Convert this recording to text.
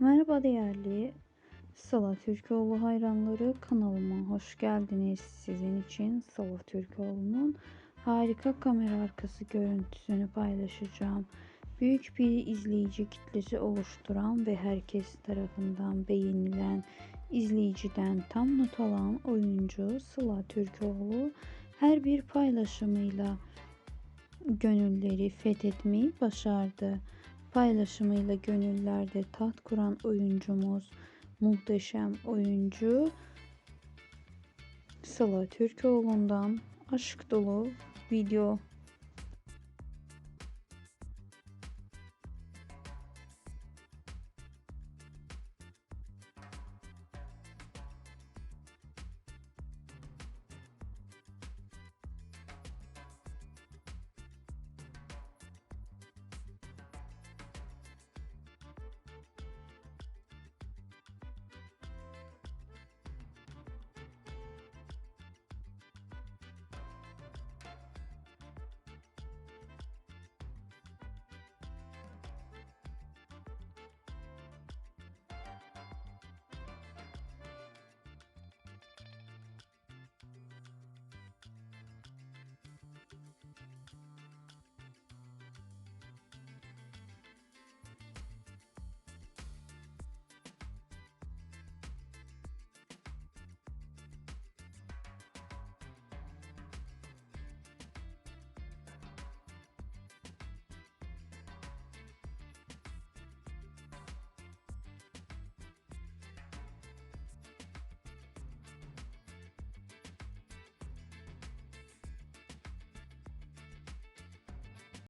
Merhaba değerli Sıla Türkoğlu hayranları kanalıma hoş geldiniz. Sizin için Sıla Türkoğlu'nun harika kamera arkası görüntüsünü paylaşacağım. Büyük bir izleyici kitlesi oluşturan ve herkes tarafından beğenilen izleyiciden tam not alan oyuncu Sıla Türkoğlu her bir paylaşımıyla gönülleri fethetmeyi başardı. Paylaşımıyla gönüllerde taht kuran oyuncumuz, muhteşem oyuncu Sıla Türkoğlu'ndan aşk dolu video